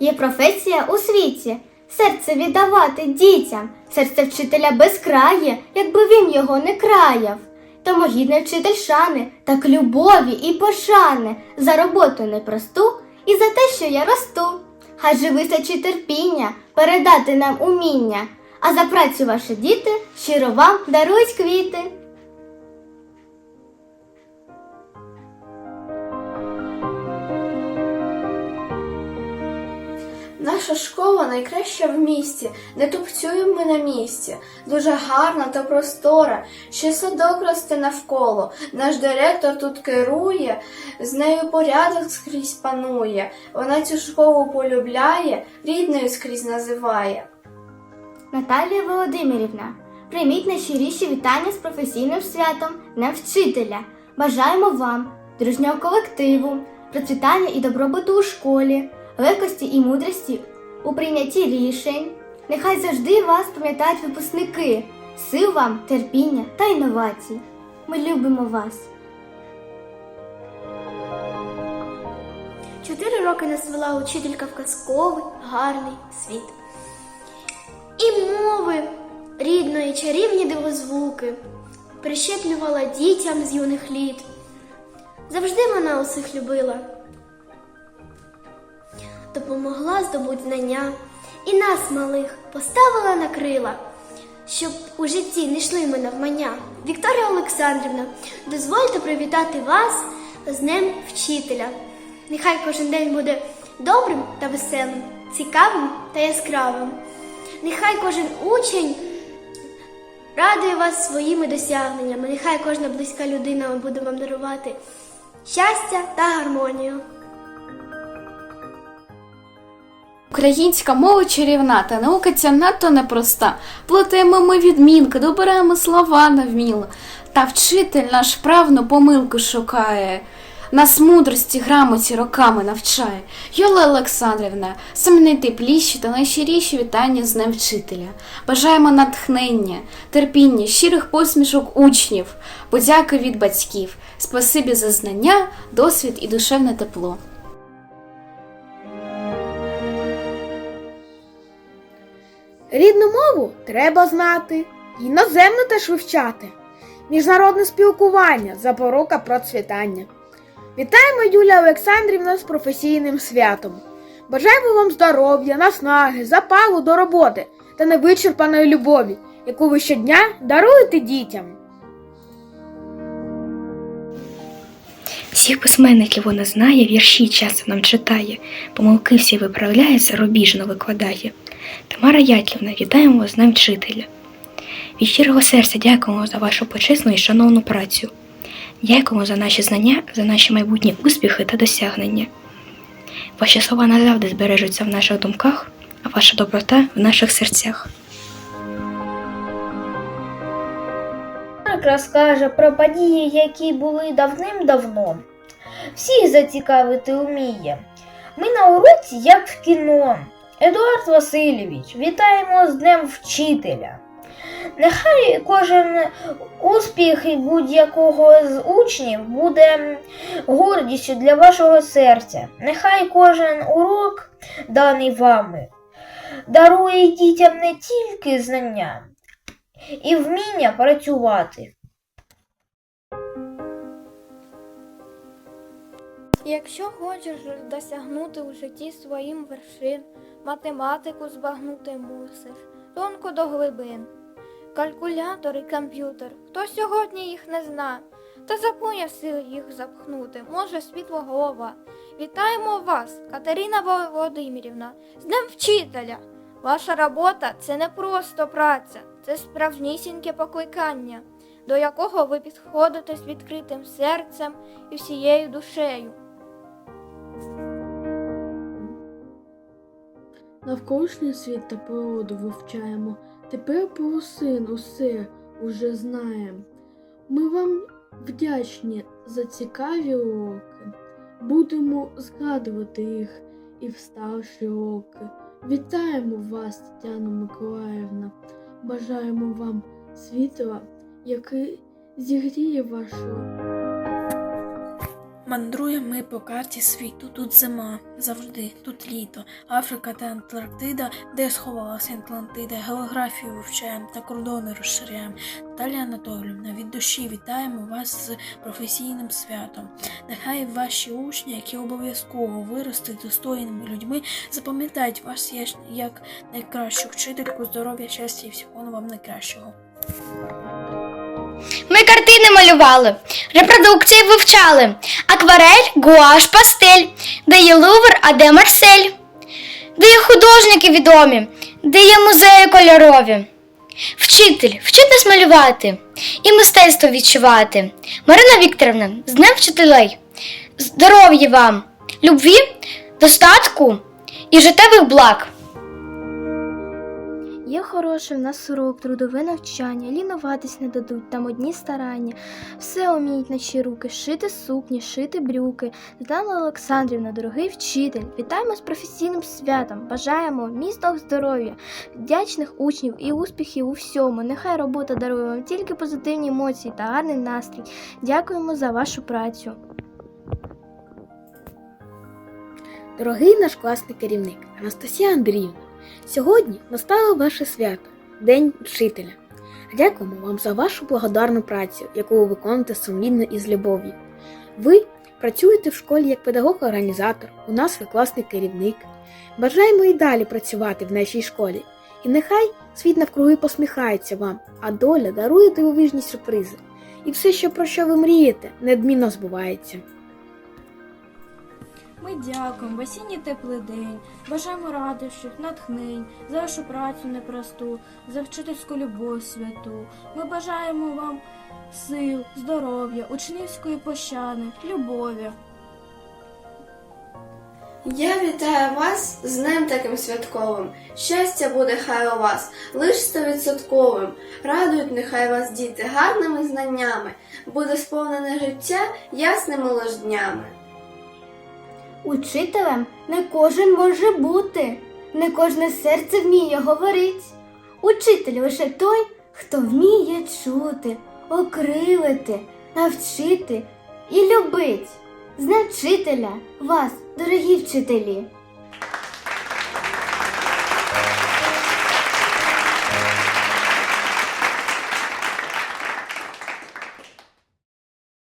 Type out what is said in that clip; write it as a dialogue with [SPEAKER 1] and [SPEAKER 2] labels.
[SPEAKER 1] Є професія у світі. Серце віддавати дітям, серце вчителя безкрає, якби він його не краяв. Тому гідний вчитель шани, так любові і пошани за роботу непросту і за те, що я росту. Хай же вистачить терпіння, передати нам уміння, а за працю ваші діти щиро вам дарують квіти.
[SPEAKER 2] Наша школа найкраща в місті, не тупцюємо ми на місці. Дуже гарна та простора, ще садок росте навколо. Наш директор тут керує, з нею порядок скрізь панує. Вона цю школу полюбляє, рідною скрізь називає.
[SPEAKER 1] Наталія Володимирівна, прийміть найщиріші вітання з професійним святом Днем вчителя. Бажаємо вам дружнього колективу, процвітання і добробуту у школі, легкості і мудрості у прийнятті рішень. Нехай завжди вас пам'ятають випускники, сил вам, терпіння та інновацій. Ми любимо вас.
[SPEAKER 3] Чотири роки нас вела учителька в казковий, гарний світ. І мови рідної чарівні дивозвуки прищеплювала дітям з юних літ. Завжди вона усіх любила, допомогла здобути знання і нас, малих, поставила на крила, щоб у житті не йшли ми навмання. Вікторія Олександрівна, дозвольте привітати вас з Днем Вчителя. Нехай кожен день буде добрим та веселим, цікавим та яскравим. Нехай кожен учень радує вас своїми досягненнями. Нехай кожна близька людина буде вам дарувати щастя та гармонію.
[SPEAKER 4] Українська мова чарівна та наука ця надто непроста. Плетемо ми відмінки, добираємо слова навміло. Та вчитель наш правну помилку шукає. Нас мудрості грамоті роками навчає. Йола Олександрівна, саме найтепліші та найщиріші вітання з Днем вчителя. Бажаємо натхнення, терпіння, щирих посмішок учнів, подяки від батьків, спасибі за знання, досвід і душевне тепло.
[SPEAKER 5] Рідну мову треба знати, іноземну теж вивчати. Міжнародне спілкування запорука процвітання. Вітаємо Юлія Олександрівна з професійним святом. Бажаємо вам здоров'я, наснаги, запалу до роботи та невичерпаної любові, яку ви щодня даруєте дітям.
[SPEAKER 6] Всіх письменників вона знає, вірші часто нам читає, помилки всі виправляє, зарубіжно викладає. Тамара Яківна, вітаємо вас з Днем вчителя. Від щирого серця дякуємо за вашу почесну і шановну працю. Дякуємо за наші знання, за наші майбутні успіхи та досягнення. Ваші слова назавжди збережуться в наших думках, а ваша доброта в наших серцях.
[SPEAKER 7] розкаже про події, які були давним-давно. Всіх зацікавити вміє. Ми на уроці, як в кіно. Едуард Васильович, вітаємо з Днем Вчителя. Нехай кожен успіх будь-якого з учнів буде гордістю для вашого серця. Нехай кожен урок, даний вами, дарує дітям не тільки знання, і вміння працювати.
[SPEAKER 8] Якщо хочеш досягнути у житті своїм вершин, математику збагнути мусиш, тонко до глибин. Калькулятор і комп'ютер, хто сьогодні їх не зна, та запує сил їх запхнути, може світло голова. Вітаємо вас, Катерина Володимирівна, з Днем Вчителя. Ваша робота це не просто праця, це справжнісіньке покликання, до якого ви підходите з відкритим серцем і всією душею.
[SPEAKER 9] Навколишній світ та природу вивчаємо. Тепер про син усе уже знаємо. Ми вам вдячні за цікаві уроки. Будемо згадувати їх і в старші роки. Вітаємо вас, Тетяна Миколаївна. Бажаємо вам світла, який зігріє вашу
[SPEAKER 10] Мандруємо ми по карті світу. Тут зима, завжди, тут літо. Африка та Антарктида, де сховалася Атлантида. Географію вивчаємо та кордони розширяємо. Наталя Анатоліївна, від душі вітаємо вас з професійним святом. Нехай ваші учні, які обов'язково виростуть достойними людьми, запам'ятають вас як найкращу вчительку, здоров'я, щастя і всього вам найкращого.
[SPEAKER 11] Картини малювали, репродукції вивчали, акварель, гуаш, пастель, де є Лувр, а де Марсель, де є художники відомі, де є музеї кольорові. Вчитель, вчить нас малювати і мистецтво відчувати. Марина Вікторовна, з Днем вчителей, здоров'я вам, любві, достатку і життєвих благ.
[SPEAKER 12] Є хороший в нас урок, трудове навчання, лінуватись не дадуть, там одні старання. Все уміють наші руки, шити сукні, шити брюки. Світлана Олександрівна, дорогий вчитель, вітаємо з професійним святом, бажаємо міцного здоров'я, вдячних учнів і успіхів у всьому. Нехай робота дарує вам тільки позитивні емоції та гарний настрій. Дякуємо за вашу працю.
[SPEAKER 5] Дорогий наш класний керівник Анастасія Андріївна, сьогодні настало ваше свято, День вчителя. Дякуємо вам за вашу благодарну працю, яку ви виконуєте сумлінно і з любов'ю. Ви працюєте в школі як педагог-організатор, у нас ви класний керівник. Бажаємо і далі працювати в нашій школі. І нехай світ навкруги посміхається вам, а доля дарує дивовижні сюрпризи. І все, що про що ви мрієте, неодмінно збувається.
[SPEAKER 13] Ми дякуємо в осінній теплий день, бажаємо радощів, натхнень, за вашу працю непросту, за вчительську любов святу. Ми бажаємо вам сил, здоров'я, учнівської пощани, любові.
[SPEAKER 2] Я вітаю вас з днем таким святковим. Щастя буде хай у вас, лиш стовідсотковим. Радують нехай вас діти гарними знаннями, буде сповнене життя ясними лиш днями.
[SPEAKER 1] Учителем не кожен може бути, не кожне серце вміє говорить. Учитель лише той, хто вміє чути, окрилити, навчити і любить. З Днем вас, дорогі вчителі!